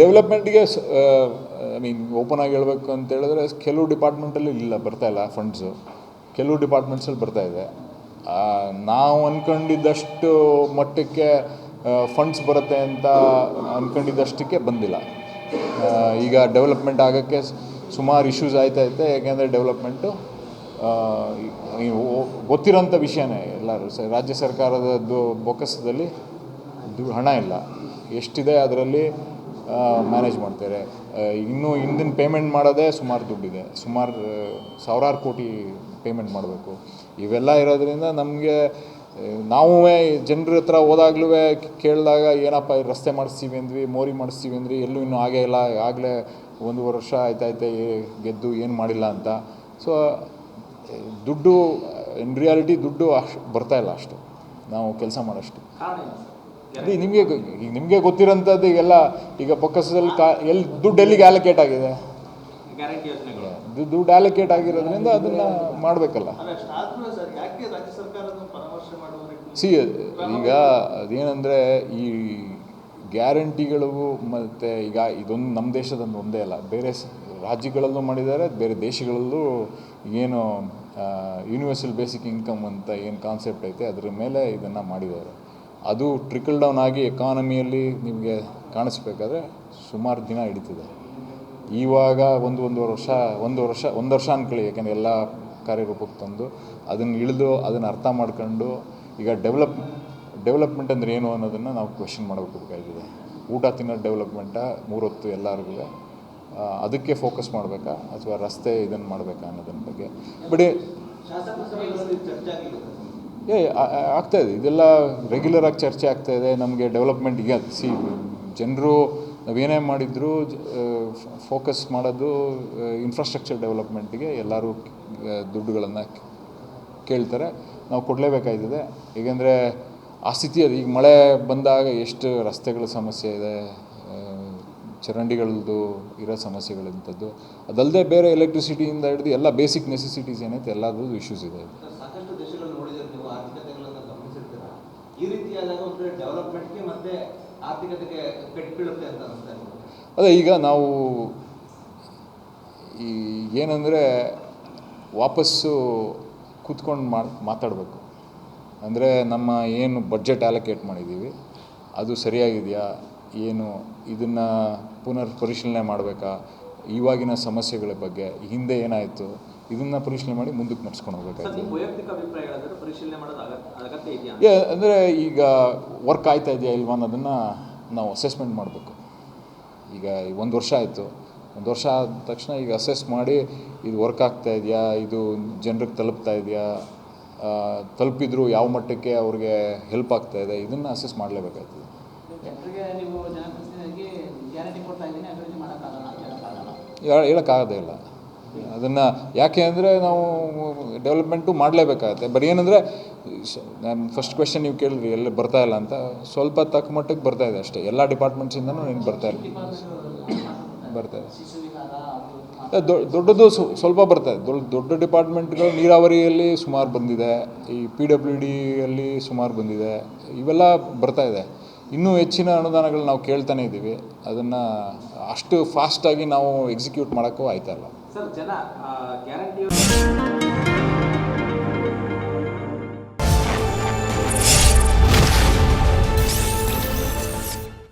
ಡೆವಲಪ್ಮೆಂಟ್ಗೆ I mean open ಆಗಿ ಹೇಳಬೇಕು ಅಂತ ಹೇಳಿದ್ರೆ ಕೆಲವು ಡಿಪಾರ್ಟ್ಮೆಂಟಲ್ಲಿ ಇಲ್ಲ, ಬರ್ತಾ ಇಲ್ಲ ಫಂಡ್ಸು. ಕೆಲವು ಡಿಪಾರ್ಟ್ಮೆಂಟ್ಸಲ್ಲಿ ಬರ್ತಾ ಇದೆ. ನಾವು ಅಂದ್ಕೊಂಡಿದ್ದಷ್ಟು ಮಟ್ಟಕ್ಕೆ ಫಂಡ್ಸ್ ಬರುತ್ತೆ ಅಂತ ಅಂದ್ಕೊಂಡಿದ್ದಷ್ಟಕ್ಕೆ ಬಂದಿಲ್ಲ. ಈಗ ಡೆವಲಪ್ಮೆಂಟ್ ಆಗೋಕ್ಕೆ ಸುಮಾರು ಇಶ್ಯೂಸ್ ಆಯ್ತಾ ಐತೆ ಯಾಕೆಂದರೆ ಡೆವಲಪ್ಮೆಂಟು ಗೊತ್ತಿರೋಂಥ ವಿಷಯನೇ. ಎಲ್ಲರೂ ಸ, ರಾಜ್ಯ ಸರ್ಕಾರದ ಬೊಕ್ಕಸದಲ್ಲಿ ಹಣ ಇಲ್ಲ. ಎಷ್ಟಿದೆ ಅದರಲ್ಲಿ ಮ್ಯಾನೇಜ್ ಮಾಡ್ತಾರೆ ಇನ್ನೂ ಹಿಂದಿನ ಪೇಮೆಂಟ್ ಮಾಡೋದೇ ಸುಮಾರು ದುಡ್ಡಿದೆ. ಸುಮಾರು ಸಾವಿರಾರು ಕೋಟಿ ಪೇಮೆಂಟ್ ಮಾಡಬೇಕು. ಇವೆಲ್ಲ ಇರೋದ್ರಿಂದ ನಮಗೆ ನಾವು ಜನರ ಹತ್ರ ಹೋದಾಗ್ಲೂ ಕೇಳಿದಾಗ, ಏನಪ್ಪ ರಸ್ತೆ ಮಾಡಿಸ್ತೀವಿ ಅಂದ್ವಿ ಮೋರಿ ಮಾಡಿಸ್ತೀವಿ ಅಂದ್ರಿ ಎಲ್ಲೂ ಇನ್ನೂ ಆಗೇ ಇಲ್ಲ, ಆಗಲೇ ಒಂದು ವರ್ಷ ಆಯ್ತಾಯ್ತೆ ಗೆದ್ದು ಏನು ಮಾಡಿಲ್ಲ ಅಂತ. ಸೊ ದುಡ್ಡು ಇನ್ ರಿಯಾಲಿಟಿ ದುಡ್ಡು ಅಷ್ಟು ಬರ್ತಾ ಇಲ್ಲ ಅಷ್ಟು. ನಾವು ಕೆಲಸ ಮಾಡೋಷ್ಟು. ಅದೇ ನಿಮಗೆ ಈಗ ನಿಮಗೆ ಗೊತ್ತಿರೋಂಥದ್ದು ಈಗೆಲ್ಲ ಈಗ ಬೊಕ್ಕಸದಲ್ಲಿ ಕಾ ಎಲ್ಲಿ ದುಡ್ಡು ಎಲ್ಲಿಗೆ ಅಲೋಕೇಟ್ ಆಗಿದೆ? ಗ್ಯಾರಂಟಿ ಯೋಜನೆಗಳು. ಇದು ದುಡ್ಡು ಅಲೋಕೇಟ್ ಆಗಿರೋದ್ರಿಂದ ಅದನ್ನು ಮಾಡಬೇಕಲ್ಲ. ಸಿ ಈಗ ಅದೇನಂದರೆ ಈ ಗ್ಯಾರಂಟಿಗಳು ಮತ್ತು ಈಗ ಇದೊಂದು ನಮ್ಮ ದೇಶದೊಂದು ಒಂದೇ ಅಲ್ಲ ಬೇರೆ ಸ- ರಾಜ್ಯಗಳಲ್ಲೂ ಮಾಡಿದ್ದಾರೆ ಬೇರೆ ದೇಶಗಳಲ್ಲೂ ಏನು ಯೂನಿವರ್ಸಲ್ ಬೇಸಿಕ್ ಇನ್ಕಮ್ ಅಂತ ಏನು ಕಾನ್ಸೆಪ್ಟ್ ಐತೆ ಅದ್ರ ಮೇಲೆ ಇದನ್ನು ಮಾಡಿದ್ದಾರೆ. ಅದು ಟ್ರಿಕಲ್ ಡೌನ್ ಆಗಿ ಎಕಾನಮಿಯಲ್ಲಿ ನಿಮಗೆ ಕಾಣಿಸ್ಬೇಕಾದ್ರೆ ಸುಮಾರು ದಿನ ಹಿಡಿತಿದೆ. ಇವಾಗ ಒಂದು ಒಂದು ವರ್ಷ ಒಂದು ವರ್ಷ ಒಂದು ವರ್ಷ ಅನ್ಕೊಳ್ಳಿ, ಯಾಕೆಂದರೆ ಎಲ್ಲ ಕಾರ್ಯರೂಪಕ್ಕೆ ತಂದು ಅದನ್ನು ಇಳಿದು ಅದನ್ನು ಅರ್ಥ ಮಾಡ್ಕೊಂಡು ಈಗ ಡೆವಲಪ್ ಡೆವಲಪ್ಮೆಂಟ್ ಅಂದರೆ ಏನು ಅನ್ನೋದನ್ನು ನಾವು ಕ್ವೆಶನ್ ಮಾಡಬೇಕಾಗಿದೆ. ಊಟ ತಿನ್ನೋ ಡೆವಲಪ್ಮೆಂಟಾ ಮೂರೊತ್ತು ಎಲ್ಲರಿಗೂ ಅದಕ್ಕೆ ಫೋಕಸ್ ಮಾಡಬೇಕಾ ಅಥವಾ ರಸ್ತೆ ಇದನ್ನು ಮಾಡಬೇಕಾ ಅನ್ನೋದನ್ನ ಬಗ್ಗೆ. ಬಟ್ ಏ, ಆ- ಆ- ಆಗ್ತಾ ಇದೆ. ಇದೆಲ್ಲ ರೆಗ್ಯುಲರ್ ಆಗಿ ಚರ್ಚೆ ಆಗ್ತಾ ಇದೆ. ನಮಗೆ ಡೆವಲಪ್ಮೆಂಟ್ ಈಗ ಸಿ ಜನರು ನಾವೇನೇ ಮಾಡಿದ್ರು ಫೋಕಸ್ ಮಾಡೋದು ಇನ್ಫ್ರಾಸ್ಟ್ರಕ್ಚರ್ ಡೆವಲಪ್ಮೆಂಟಿಗೆ ಎಲ್ಲರೂ ದುಡ್ಡುಗಳನ್ನು ಕೇಳ್ತಾರೆ. ನಾವು ಕೊಡಲೇಬೇಕಾಯ್ತದೆ. ಏಕೆಂದರೆ ಆ ಸ್ಥಿತಿ ಅದು. ಈಗ ಮಳೆ ಬಂದಾಗ ಎಷ್ಟು ರಸ್ತೆಗಳ ಸಮಸ್ಯೆ ಇದೆ ಚರಂಡಿಗಳದ್ದು ಇರೋ ಸಮಸ್ಯೆಗಳಂಥದ್ದು ಅದಲ್ಲದೆ ಬೇರೆ ಎಲೆಕ್ಟ್ರಿಸಿಟಿಯಿಂದ ಹಿಡಿದು ಎಲ್ಲ ಬೇಸಿಕ್ ನೆಸೆಸಿಟೀಸ್ ಏನೈತೆ ಎಲ್ಲದರದ್ದು ಇಶ್ಯೂಸ್ ಇದೆ. ಅದೇ, ಈಗ ನಾವು ಈ ಏನಂದರೆ ವಾಪಸ್ಸು ಕೂತ್ಕೊಂಡು ಮಾಡಿ ಮಾತಾಡಬೇಕು. ಅಂದರೆ ನಮ್ಮ ಏನು ಬಜೆಟ್ ಅಲೋಕೇಟ್ ಮಾಡಿದ್ದೀವಿ, ಅದು ಸರಿಯಾಗಿದೆಯಾ, ಏನು ಇದನ್ನು ಪುನರ್ ಪರಿಶೀಲನೆ ಮಾಡಬೇಕಾ, ಇವಾಗಿನ ಸಮಸ್ಯೆಗಳ ಬಗ್ಗೆ ಹಿಂದೆ ಏನಾಯಿತು ಇದನ್ನು ಪರಿಶೀಲನೆ ಮಾಡಿ ಮುಂದಕ್ಕೆ ನಡ್ಸ್ಕೊಂಡು ಇದೆಯಾ? ಏ ಅಂದರೆ ಈಗ ವರ್ಕ್ ಆಯ್ತಾ ಇದೆಯಾ ಇಲ್ವಾ ಅನ್ನೋದನ್ನು ನಾವು ಅಸೆಸ್ಮೆಂಟ್ ಮಾಡಬೇಕು. ಈಗ ಒಂದು ವರ್ಷ ಆಯಿತು. ಒಂದು ವರ್ಷ ಆದ ತಕ್ಷಣ ಈಗ ಅಸೆಸ್ ಮಾಡಿ ಇದು ವರ್ಕ್ ಆಗ್ತಾ ಇದೆಯಾ ಇದು ಜನರಿಗೆ ತಲುಪ್ತಾ ಇದೆಯಾ ತಲುಪಿದ್ರು ಯಾವ ಮಟ್ಟಕ್ಕೆ ಅವ್ರಿಗೆ ಹೆಲ್ಪ್ ಆಗ್ತಾ ಇದೆ ಇದನ್ನು ಅಸೆಸ್ ಮಾಡಲೇಬೇಕಾಗ್ತದೆ ಹೇಳೋಕ್ಕಾಗದೇ ಇಲ್ಲ. ಅದನ್ನು ಯಾಕೆ ಅಂದರೆ ನಾವು ಡೆವಲಪ್ಮೆಂಟು ಮಾಡಲೇಬೇಕಾಗತ್ತೆ. ಬರೀ ಏನಂದರೆ ನಾನು ಫಸ್ಟ್ ಕ್ವೆಶನ್ ನೀವು ಕೇಳಿದ್ರಿ, ಎಲ್ಲಿ ಬರ್ತಾ ಇಲ್ಲ ಅಂತ. ಸ್ವಲ್ಪ ತಕ್ಕ ಮಟ್ಟಕ್ಕೆ ಬರ್ತಾ ಇದೆ ಅಷ್ಟೇ. ಎಲ್ಲ ಡಿಪಾರ್ಟ್ಮೆಂಟ್ಸಿಂದನೂ ಏನು ಬರ್ತಾ ಇಲ್ಲ. ಬರ್ತಾ ಇದೆ. ದೊಡ್ಡದು ಸ್ವ- ಸ್ವಲ್ಪ ಬರ್ತಾ ಇದೆ. ದೊಡ್ಡ ದೊಡ್ಡ ಡಿಪಾರ್ಟ್ಮೆಂಟ್ಗಳು ನೀರಾವರಿಯಲ್ಲಿ ಸುಮಾರು ಬಂದಿದೆ. ಈ ಪಿ ಡಬ್ಲ್ಯೂ ಡಿಯಲ್ಲಿ ಸುಮಾರು ಬಂದಿದೆ. ಇವೆಲ್ಲ ಬರ್ತಾ ಇದೆ. ಇನ್ನೂ ಹೆಚ್ಚಿನ ಅನುದಾನಗಳು ನಾವು ಕೇಳ್ತಾನೆ ಇದ್ದೀವಿ. ಅದನ್ನು ಅಷ್ಟು ಫಾಸ್ಟಾಗಿ ನಾವು ಎಕ್ಸಿಕ್ಯೂಟ್ ಮಾಡೋಕ್ಕೂ ಆಯ್ತಾ ಸರ್ ಜನ ಗ್ಯಾರಂಟಿ